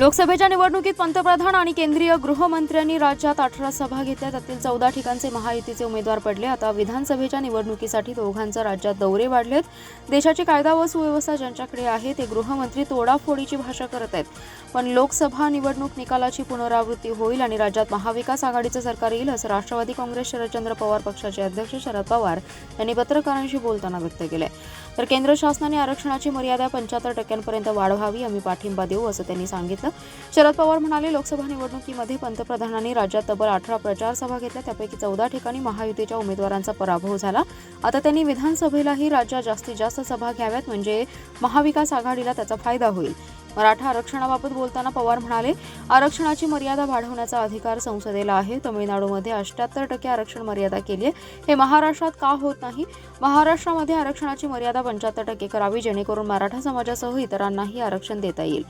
लोकसभेच्या निवडणुकीत पंतप्रधान आणि केंद्रीय गृहमंत्र्यांनी राज्यात अठरा सभा घेतल्या. त्यातील चौदा ठिकाणचे महायुतीचे उमेदवार पडले. आता विधानसभेच्या निवडणुकीसाठी दोघांचा राज्यात दौरे वाढलेत. देशाची कायदा व सुव्यवस्था ज्यांच्याकडे आहे ते गृहमंत्री तोडाफोडीची भाषा करत आहेत. पण लोकसभा निवडणूक निकालाची पुनरावृत्ती होईल आणि राज्यात महाविकास आघाडीचं सरकार येईल असं राष्ट्रवादी काँग्रेस शरदचंद्र पवार पक्षाचे अध्यक्ष शरद पवार यांनी पत्रकारांशी बोलताना व्यक्त केलंय. तर केंद्र शासनाने आरक्षणाची मर्यादा पंच्याहत्तर टक्क्यांपर्यंत वाढवावी आम्ही पाठिंबा देऊ असं त्यांनी सांगितलं. शरद पवार म्हणाले लोकसभा निवडणुकीमध्ये पंतप्रधानांनी राज्यात तब्बल अठरा प्रचार सभा घेतल्या त्यापैकी चौदा ठिकाणी महायुतीच्या उमेदवारांचा पराभव झाला. आता त्यांनी विधानसभेलाही राज्यात जास्तीत जास्त सभा घ्याव्यात म्हणजे महाविकास आघाडीला त्याचा फायदा होईल. मराठा आरक्षणाबाबत बोलताना पवार म्हणाले आरक्षणाची मर्यादा वाढवण्याचा अधिकार संसदेला आहे. तमिळनाडूमध्ये अष्ट्याहत्तर टक्के आरक्षण मर्यादा केली आहे. हे महाराष्ट्रात का होत नाही? महाराष्ट्रामध्ये आरक्षणाची मर्यादा पंच्याहत्तर टक्के करावी जेणेकरून मराठा समाजासह इतरांनाही आरक्षण देता येईल.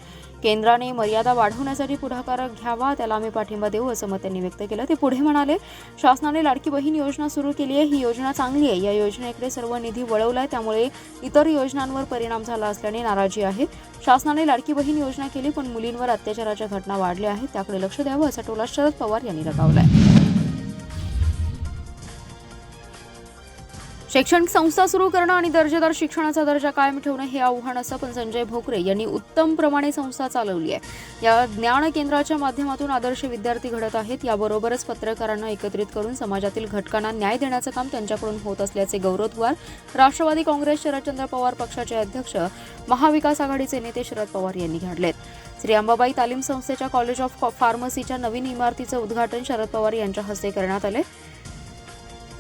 केंद्राने मर्यादा वाढवण्यासाठी पुढाकार घ्यावा त्याला आम्ही पाठिंबा देऊ असं मत त्यांनी व्यक्त केलं. ते पुढे म्हणाले शासनाने लाडकी बहीण योजना सुरू केली आहे. ही योजना चांगली आहे. या योजनेकडे सर्व निधी वळवला आहे त्यामुळे इतर योजनांवर परिणाम झाला असल्याने नाराजी आहे. शासनाने लाडकी बहीण योजना केली पण मुलींवर अत्याचाराच्या घटना वाढल्या आहेत त्याकडे लक्ष द्यावं असा टोला शरद पवार यांनी लगावलाय. शैक्षणिक संस्था सुरू करणं आणि दर्जेदार शिक्षणाचा दर्जा कायम ठेवणं हे आव्हान असं पण संजय भोकरे यांनी उत्तम प्रमाणे संस्था चालवली आहे. या ज्ञान केंद्राच्या माध्यमातून आदर्श विद्यार्थी घडत आहेत. याबरोबरच पत्रकारांना एकत्रित करून समाजातील घटकांना न्याय देण्याचं काम त्यांच्याकडून होत असल्याचे गौरवद्वार राष्ट्रवादी काँग्रेस शरदचंद्र पवार पक्षाचे अध्यक्ष महाविकास आघाडीचे नेते शरद पवार यांनी घडलेत श्री अंबाबाई तालीम संस्थेच्या कॉलेज ऑफ फार्मसीच्या नवीन इमारतीचं उद्घाटन शरद पवार यांच्या हस्ते करण्यात आले.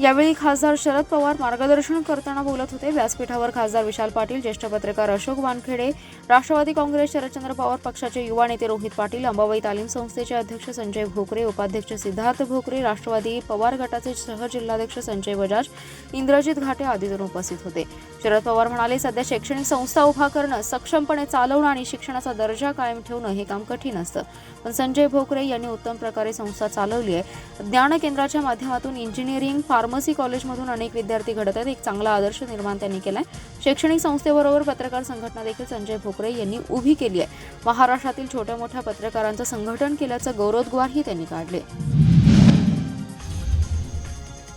यावेळी खासदार शरद पवार मार्गदर्शन करताना बोलत होते. व्यासपीठावर खासदार विशाल पाटील ज्येष्ठ पत्रकार अशोक वानखेडे राष्ट्रवादी काँग्रेस शरदचंद्र पवार पक्षाचे युवा नेते रोहित पाटील अंबाबाई तालीम संस्थेचे अध्यक्ष संजय भोकरे उपाध्यक्ष सिद्धार्थ भोकरे राष्ट्रवादी पवार गटाचे सहजिल्हाध्यक्ष संजय बजाज इंद्रजित घाटे आदी जण उपस्थित होते. शरद पवार म्हणाले सध्या शैक्षणिक संस्था उभा करणं सक्षमपणे चालवणं आणि शिक्षणाचा दर्जा कायम ठेवणं हे काम कठीण असतं. पण संजय भोकरे यांनी उत्तम प्रकारे संस्था चालवली आहे. ज्ञान केंद्राच्या माध्यमातून इंजिनिअरिंग फार्मसी कॉलेजमधून अनेक विद्यार्थी घडत आहेत. एक चांगला आदर्श निर्माण त्यांनी केलाय. शैक्षणिक संस्थेबरोबर पत्रकार संघटना देखील संजय भोकरे यांनी उभी केली आहे. महाराष्ट्रातील छोट्या मोठ्या पत्रकारांचं संघटन केल्याचं गौरवोद्गारही त्यांनी काढले.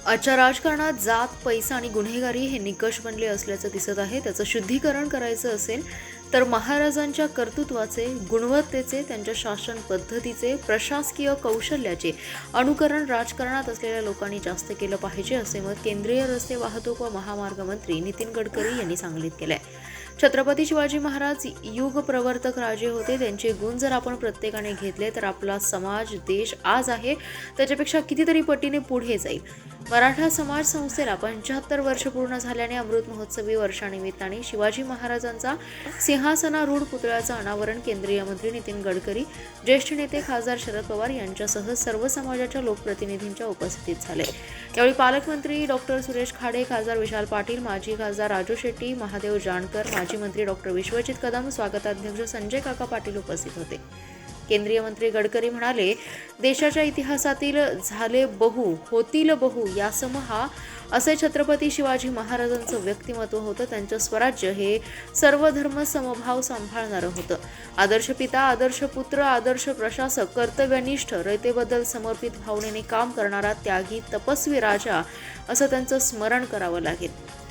आजच्या राजकारणात जात पैसा आणि गुन्हेगारी हे निकष बनले असल्याचं दिसत आहे. त्याचं शुद्धीकरण करायचं असेल तर महाराजांच्या कर्तृत्वाचे गुणवत्तेचे त्यांच्या शासन पद्धतीचे प्रशासकीय कौशल्याचे अनुकरण राजकारणात असलेल्या लोकांनी जास्त केलं पाहिजे असे मत केंद्रीय रस्ते वाहतूक व महामार्ग मंत्री नितीन गडकरी यांनी सांगलीत केलंय. छत्रपती शिवाजी महाराज युग प्रवर्तक राजे होते. त्यांचे गुण जर आपण प्रत्येकाने घेतले तर आपला समाज देश आज आहे. त्याच्यापेक्षा कितीतरी पटीने पुढे जाईल. मराठा समाज संस्थेला पंच्याहत्तर वर्ष पूर्ण झाल्याने अमृत महोत्सवी वर्षानिमित्ताने शिवाजी महाराजांचा सिंहासनारूढ पुतळ्याचं अनावरण केंद्रीय मंत्री नितीन गडकरी ज्येष्ठ नेते खासदार शरद पवार यांच्यासह सर्व समाजाच्या लोकप्रतिनिधींच्या उपस्थितीत झाले. यावेळी पालकमंत्री डॉक्टर सुरेश खाडे खासदार विशाल पाटील माजी खासदार राजू शेट्टी महादेव जानकर माजी मंत्री डॉक्टर विश्वजित कदम स्वागताध्यक्ष संजय काका पाटील उपस्थित होते. केंद्रीय मंत्री गडकरी म्हणाले देशाच्या इतिहासातील झाले बहु होतील बहु यासम हा. असे छत्रपती शिवाजी महाराजांचं व्यक्तिमत्व होतं त्यांचं स्वराज्य हे सर्व धर्म समभाव सांभाळणारं होतं. आदर्श पिता आदर्श पुत्र आदर्श प्रशासक कर्तव्यनिष्ठ रयतेबद्दल समर्पित भावनेने काम करणारा त्यागी तपस्वी राजा असं त्यांचं स्मरण करावं लागेल.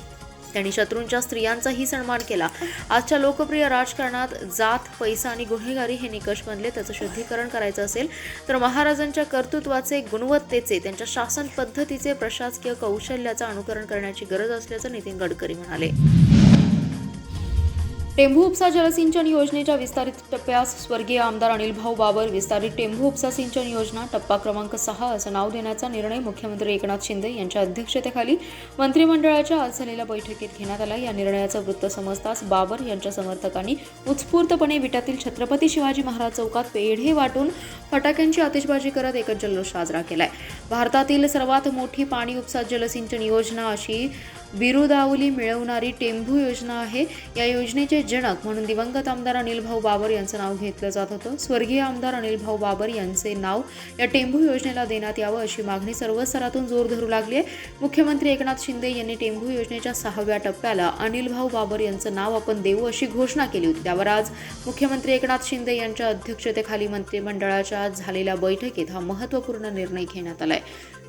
त्यांनी शत्रूंच्या स्त्रियांचाही सन्मान केला. आजच्या लोकप्रिय राजकारणात जात पैसा आणि गुन्हेगारी हे निकष बनले त्याचं शुद्धीकरण करायचं असेल तर महाराजांच्या कर्तृत्वाचे गुणवत्तेचे त्यांच्या शासन पद्धतीचे प्रशासकीय कौशल्याचं अनुकरण करण्याची गरज असल्याचं नितीन गडकरी म्हणाले. टेंभू उपसा जलसिंचन योजनेच्या विस्तारित टप्प्यास स्वर्गीय आमदार अनिल भाऊ बाबर विस्तारित टेंभू उपसा सिंचन योजना टप्पा क्रमांक सहा असं नाव देण्याचा निर्णय मुख्यमंत्री एकनाथ शिंदे यांच्या अध्यक्षतेखाली मंत्रिमंडळाच्या आज झालेल्या बैठकीत घेण्यात आला. या निर्णयाचं वृत्त समजताच बाबर यांच्या समर्थकांनी उत्स्फूर्तपणे विटातील छत्रपती शिवाजी महाराज चौकात पेढे वाटून फटाक्यांची आतिषबाजी करत एकच जल्लोष साजरा केलाय. भारतातील सर्वात मोठी पाणी उपसा जलसिंचन योजना अशी बिरुदावली मिळवणारी टेंभू योजना आहे. या योजनेचे जनक म्हणून दिवंगत आमदार अनिल भाऊ बाबर यांचं नाव घेतलं जात होतं. स्वर्गीय आमदार अनिल भाऊ बाबर यांचे नाव या टेंभू योजनेला देण्यात यावं अशी मागणी सर्व स्तरातून जोर धरू लागली आहे. मुख्यमंत्री एकनाथ शिंदे यांनी टेंभू योजनेच्या सहाव्या टप्प्याला अनिल भाऊ बाबर यांचं नाव आपण देऊ अशी घोषणा केली होती. त्यावर आज मुख्यमंत्री एकनाथ शिंदे यांच्या अध्यक्षतेखाली मंत्रिमंडळाच्या झालेल्या बैठकीत हा महत्त्वपूर्ण निर्णय घेण्यात आलाय.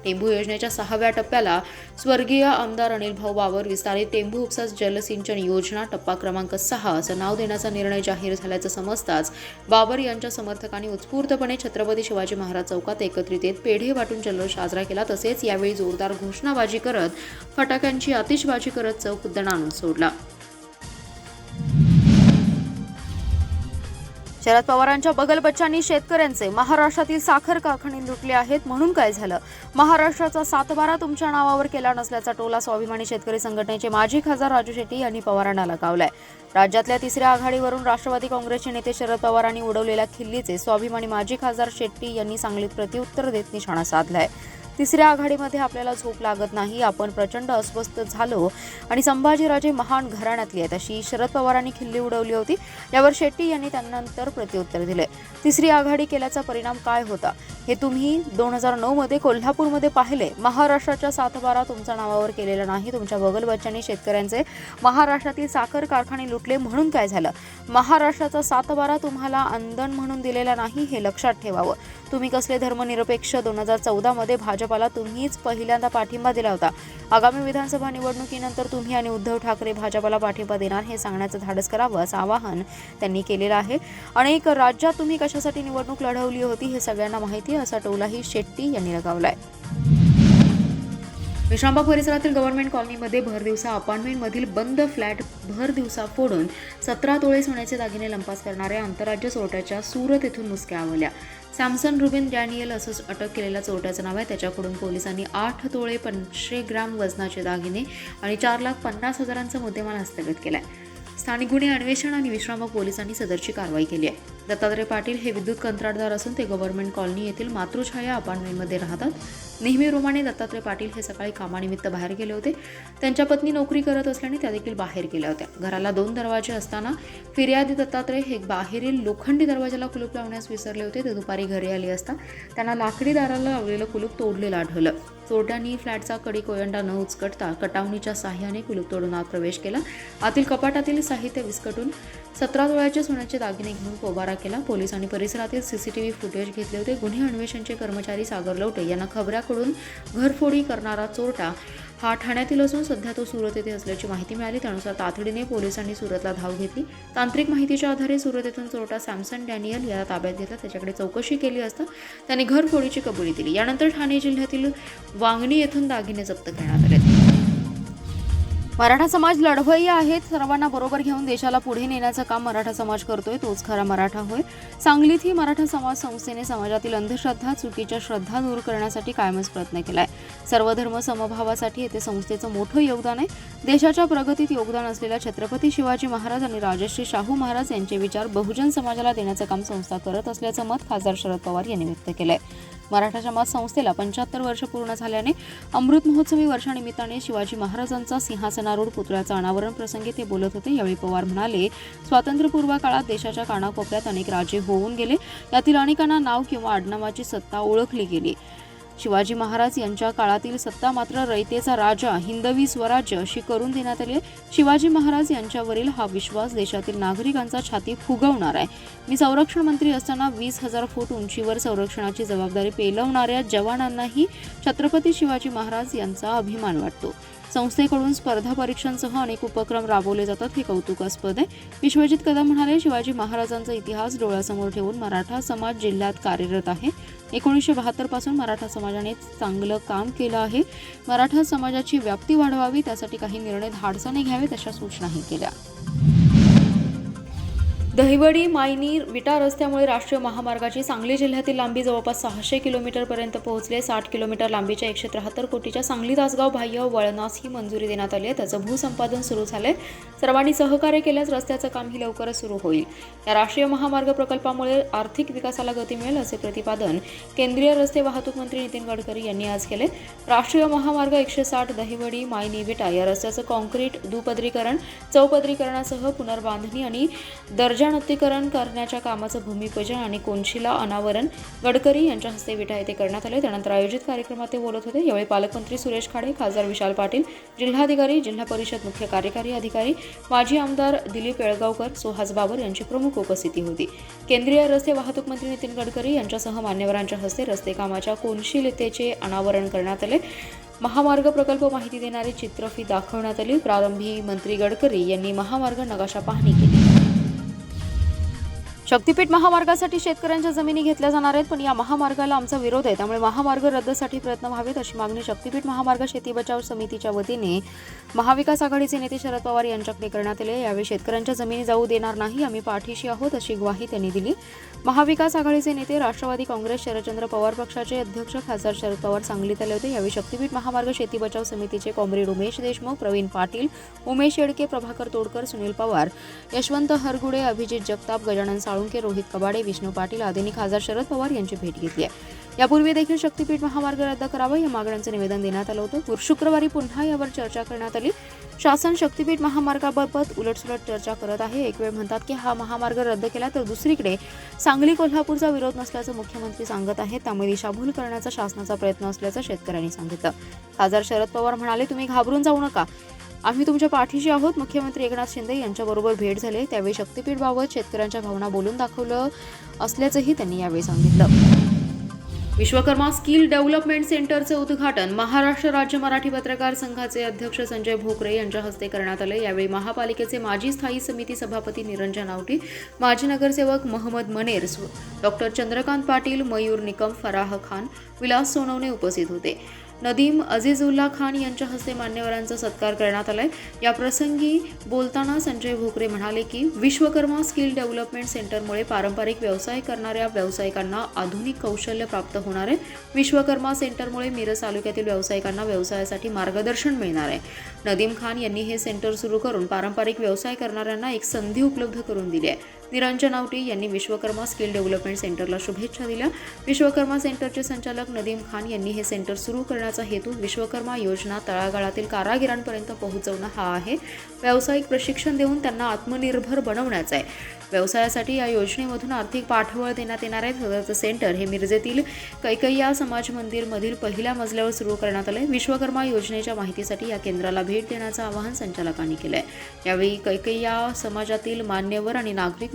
टेंभू योजनेच्या सहाव्या टप्प्याला स्वर्गीय आमदार अनिल भाऊ वावर विस्तारित टेंभू उपसा जलसिंचन योजना टप्पा क्रमांक सहा असं नाव देण्याचा निर्णय जाहीर झाल्याचं समजताच बाबर यांच्या समर्थकांनी उत्स्फूर्तपणे छत्रपती शिवाजी महाराज चौकात एकत्रित येत पेढे वाटून जल्लोष साजरा केला. तसेच यावेळी जोरदार घोषणाबाजी करत फटाक्यांची आतिषबाजी करत चौक दणाणून सोडला. शरद पवारांच्या बगलबच्चांनी शेतकऱ्यांचे महाराष्ट्रातील साखर कारखाने लुटले आहेत म्हणून काय झालं? महाराष्ट्राचा सातबारा तुमच्या नावावर केला नसल्याचा टोला स्वाभिमानी शेतकरी संघटनेचे माजी खासदार राजू शेट्टी यांनी पवारांना लगावलाय. राज्यातल्या तिसऱ्या आघाडीवरून राष्ट्रवादी काँग्रेसचे नेते शरद पवारांनी उडवलेल्या खिल्लीचे स्वाभिमानी माजी खासदार शेट्टी यांनी सांगलीत प्रत्युत्तर देत निशाणा साधलाय. तिसऱ्या आघाडीमध्ये आपल्याला झोप लागत नाही. आपण प्रचंड अस्वस्थ झालो आणि संभाजीराजे महान घराण्यातली आहेत अशी शरद पवारांनी खिल्ली उडवली होती. यावर शेट्टी यांनी त्यानंतर प्रत्युत्तर दिले तिसरी आघाडी केल्याचा परिणाम काय होता? हे तुम्ही दोन हजार नऊ मध्ये कोल्हापूरमध्ये पाहिले. महाराष्ट्राच्या सातबारा तुमच्या नावावर केलेला नाही. तुमच्या बगलबच्चांनी शेतकऱ्यांचे महाराष्ट्रातील साखर कारखाने लुटले म्हणून काय झालं? महाराष्ट्राचा सातबारा तुम्हाला अंदन म्हणून दिलेला नाही हे लक्षात ठेवावं. तुम्ही कसले धर्मनिरपेक्ष दोन हजार चौदामध्ये भाजपाला तुम्हीच पहिल्यांदा पाठिंबा दिला होता. आगामी विधानसभा निवडणुकीनंतर तुम्ही आणि उद्धव ठाकरे भाजपाला पाठिंबा देणार हे सांगण्याचं धाडस करावं असं आवाहन त्यांनी केलेलं आहे. अनेक राज्यात तुम्ही कशासाठी निवडणूक लढवली होती हे सगळ्यांना माहिती आहे असा टोलाही शेट्टी यांनी लगावलाय. विश्रामबाग परिसरातील गव्हर्नमेंट कॉलनीमध्ये भर दिवसा अपार्टमेंटमधील बंद फ्लॅट भर दिवसा फोडून सतरा तोळे सोन्याचे दागिने लंपास करणाऱ्या आंतरराज्य चोरट्याच्या सुरत येथून मुसक्या आवल्या सॅमसन रुबिन डॅनियल असं अटक केलेल्या चोरट्याचं नाव आहे. त्याच्याकडून पोलिसांनी आठ तोळे पंचशे ग्राम वजनाचे दागिने आणि चार लाख पन्नास हजारांचा मुद्देमाल हस्तगत केलाय. स्थानिक गुन्हे अन्वेषण आणि विश्रामबाग पोलिसांनी सदरची कारवाई केली आहे. दत्तात्रय पाटील हे विद्युत कंत्राटदार असून ते गव्हर्नमेंट कॉलनी येथील मातृछाया अपार्टमेंटमध्ये राहतात. नेहमीप्रमाणे दत्तात्रय पाटील हे सकाळी कामानिमित्त बाहेर गेले होते. त्यांच्या पत्नी नोकरी करत असल्याने त्या देखील बाहेर गेल्या होत्या. घराला दोन दरवाजे असताना फिर्यादी दत्तात्रय हे बाहेरील लोखंडी दरवाजाला कुलूप लावण्यास विसरले होते. ते दुपारी घरी आली असता त्यांना लाकडी दाराला लावलेलं कुलूप तोडलेलं आढळलं. चोरट्यांनी फ्लॅटचा कडी कोयंडा न उचकटता कटावणीच्या साह्याने कुलूप तोडून आत प्रवेश केला. आतील कपाटातील साहित्य विस्कटून सतरा तोळ्याचे सोन्याचे दागिने घेऊन पोबारा केला. पोलिसांनी परिसरातील C C T V footage घेतले होते. गुन्हे अन्वेषणचे कर्मचारी सागर लवटे यांना खबऱ्याकडून घरफोडी करणारा चोरटा हा ठाण्यातील असून सध्या तो सुरत येथे असल्याची माहिती मिळाली. त्यानुसार तातडीने पोलिसांनी सुरतला धाव घेतली. तांत्रिक माहितीच्या आधारे सुरत येथून चोरटा सॅमसन डॅनियल याला ताब्यात घेतला. त्याच्याकडे चौकशी केली असता त्याने घरफोडीची कबुली दिली. यानंतर ठाणे जिल्ह्यातील वांगणी येथून दागिने जप्त करण्यात आले. मराठा समाज लढवय्या आहेत. सर्वांना बरोबर घेऊन देशाला पुढे नेण्याचं काम मराठा समाज करतोय. तोच खरा मराठा होय. सांगलीतही मराठा समाज संस्थेने समाजातील अंधश्रद्धा चुकीच्या श्रद्धा दूर करण्यासाठी कायमच प्रयत्न केलाय. सर्व धर्म समभावासाठी येथे संस्थेचं मोठं योगदान आहे. देशाच्या प्रगतीत योगदान असलेल्या छत्रपती शिवाजी महाराज आणि राजश्री शाहू महाराज यांचे विचार बहुजन समाजाला देण्याचं काम संस्था करत असल्याचं मत खासदार शरद पवार यांनी व्यक्त केलंय. मराठा समाज संस्थेला पंच्याहत्तर वर्ष पूर्ण झाल्याने अमृत महोत्सवी वर्षानिमित्ताने शिवाजी महाराजांचा सिंहासन सिंहासनारूढ पुतळ्याचं अनावरण प्रसंगी ते बोलत होते. यावेळी पवार म्हणाले स्वातंत्र्यपूर्व काळात देशाच्या कानाकोपऱ्यात अनेक राजे होऊन गेले. यातील अनेकांना नाव किंवा आडनावाची सत्ता ओळखली गेली. शिवाजी महाराज यांच्या काळातील सत्ता मात्र रयतेचा राजा हिंदवी स्वराज्य अशी करून देण्यात आली शिवाजी महाराज यांच्यावरील हा विश्वास देशातील नागरिकांचा छाती फुगवणार आहे. मी संरक्षण मंत्री असताना वीस हजार फूट उंचीवर संरक्षणाची जबाबदारी पेलवणाऱ्या जवानांनाही छत्रपती शिवाजी महाराज यांचा अभिमान वाटतो. संस्थेकडून स्पर्धा परीक्षांसह अनेक उपक्रम राबवले जातात हे कौतुकास्पद आहे. विश्वजित कदम म्हणाले शिवाजी महाराजांचा इतिहास डोळ्यासमोर ठेवून मराठा समाज जिल्ह्यात कार्यरत आहे. एकोणीसशे बहात्तरपासून मराठा समाजाने चांगलं काम केलं आहे. मराठा समाजाची व्याप्ती वाढवावी त्यासाठी काही निर्णय धाडसाने घ्यावेत अशा सूचनाही केल्या. दहिवडी मायनी विटा रस्त्यामुळे राष्ट्रीय महामार्गाची सांगली जिल्ह्यातील लांबी जवळपास सहाशे किलोमीटरपर्यंत पोहोचले साठ किलोमीटर लांबीच्या एकशे त्र्याहत्तर कोटीच्या सांगली तासगाव बाह्य वळणास ही मंजुरी देण्यात आली आहे. त्याचं भूसंपादन सुरू झालंय. सर्वांनी सहकार्य केल्यास रस्त्याचं काम ही लवकरच सुरू होईल. या राष्ट्रीय महामार्ग प्रकल्पामुळे आर्थिक विकासाला गती मिळेल असे प्रतिपादन केंद्रीय रस्ते वाहतूक मंत्री नितीन गडकरी यांनी आज केले. राष्ट्रीय महामार्ग एकशे साठ दहिवडी मायनी विटा या रस्त्याचं कॉन्क्रीट दुपदरीकरण चौपदरीकरणासह पुनर्बांधणी आणि दर्जा दर्जानत्तीकरण करण्याच्या कामाचं भूमिपूजन आणि कोनशिला अनावरण गडकरी यांच्या हस्ते विटा येथे करण्यात आले. त्यानंतर आयोजित कार्यक्रमात ते बोलत होते. यावेळी पालकमंत्री सुरेश खाडे खासदार विशाल पाटील जिल्हाधिकारी जिल्हा परिषद मुख्य कार्यकारी अधिकारी माजी आमदार दिलीप येळगावकर सुहास बाबर यांची प्रमुख उपस्थिती होती. केंद्रीय रस्ते वाहतूक मंत्री नितीन गडकरी यांच्यासह मान्यवरांच्या हस्ते रस्ते कामाच्या कोनशिलतेचे अनावरण करण्यात आले. महामार्ग प्रकल्प माहिती देणारी चित्रफी दाखवण्यात आली. प्रारंभी मंत्री गडकरी यांनी महामार्ग नकाशा पाहणी केली. शक्तीपीठ महामार्गासाठी शेतकऱ्यांच्या जमिनी घेतल्या जाणार आहेत पण या महामार्गाला आमचा विरोध आहे. त्यामुळे महामार्ग रद्दसाठी प्रयत्न व्हावेत अशी मागणी शक्तीपीठ महामार्ग शेती बचाव समितीच्या वतीने महाविकास आघाडीचे नेते शरद पवार यांच्याकडे करण्यात आले यावेळी शेतकऱ्यांच्या जमिनी जाऊ देणार नाही आम्ही पाठीशी आहोत अशी ग्वाही त्यांनी दिली. महाविकास आघाडीचे नेते राष्ट्रवादी काँग्रेस शरदचंद्र पवार पक्षाचे अध्यक्ष खासदार शरद पवार सांगलीत आले होते. यावेळी शक्तीपीठ महामार्ग शेती बचाव समितीचे कॉम्रेड उमेश देशमुख प्रवीण पाटील उमेश येडके प्रभाकर तोडकर सुनील पवार यशवंत हरगुडे अभिजित जगताप गजानन साळुंके रोहित कबाडे विष्णू पाटील आदींनी खासदार शरद पवार यांची भेट घेतली आहे. यापूर्वी देखील शक्तीपीठ महामार्ग रद्द करावा या मागण्यांचं निवेदन देण्यात आलं होतं. शुक्रवारी पुन्हा यावर चर्चा करण्यात आली. शासन शक्तीपीठ महामार्गाबाबत उलटसुलट चर्चा करत आहे. एक वेळ म्हणतात की हा महामार्ग रद्द केला तर दुसरीकडे सांगली कोल्हापूरचा विरोध नसल्याचं मुख्यमंत्री सांगत आहेत. त्यामुळे दिशाभूल करण्याचा शासनाचा प्रयत्न असल्याचं शेतकऱ्यांनी सांगितलं. खासदार शरद पवार म्हणाले तुम्ही घाबरून जाऊ नका. आम्ही तुमच्या पाठीशी आहोत. मुख्यमंत्री एकनाथ शिंदे यांच्याबरोबर भेट झाली. त्यावेळी शक्तीपीठबाबत शेतकऱ्यांच्या भावना बोलून दाखवलं असल्याचंही त्यांनी यावेळी सांगितलं. विश्वकर्मा स्किल डेव्हलपमेंट सेंटरचं उद्घाटन महाराष्ट्र राज्य मराठी पत्रकार संघाचे अध्यक्ष संजय भोकरे यांच्या हस्ते करण्यात आले. यावेळी महापालिकेचे माजी स्थायी समिती सभापती निरंजन आवटी माजी नगरसेवक महमद मनेर डॉक्टर चंद्रकांत पाटील मयूर निकम फराह खान विलास सोनवणे उपस्थित होते. नदीम अझीजुल्ला खान यांच्या हस्ते मान्यवरांचा सत्कार करण्यात आलाय. या प्रसंगी बोलताना संजय भोकरे म्हणाले की विश्वकर्मा स्किल डेव्हलपमेंट सेंटरमुळे पारंपरिक व्यवसाय करणाऱ्या व्यावसायिकांना आधुनिक कौशल्य प्राप्त होणार आहे. विश्वकर्मा सेंटरमुळे मिरज तालुक्यातील व्यावसायिकांना व्यवसायासाठी मार्गदर्शन मिळणार आहे. नदीम खान यांनी हे सेंटर सुरू करून पारंपरिक व्यवसाय करणाऱ्यांना एक संधी उपलब्ध करून दिली आहे. निरंजन आवटी यांनी विश्वकर्मा स्किल डेव्हलपमेंट सेंटरला शुभेच्छा दिल्या. विश्वकर्मा सेंटरचे संचालक नदीम खान यांनी हे सेंटर सुरू करण्याचा हेतू विश्वकर्मा योजना तळागाळातील कारागिरांपर्यंत पोहोचवणं हा आहे. व्यावसायिक प्रशिक्षण देऊन त्यांना आत्मनिर्भर बनवण्याचा आहे. व्यवसायासाठी या योजनेमधून आर्थिक पाठबळ देण्यात येणार आहे. सदरचं सेंटर हे मिरजेतील कैकय्या समाज मंदिरमधील पहिल्या मजल्यावर सुरू करण्यात आलं आहे विश्वकर्मा योजनेच्या माहितीसाठी या केंद्राला भेट देण्याचं आवाहन संचालकांनी केलं आहे यावेळी कैकय्या समाजातील मान्यवर आणि नागरिक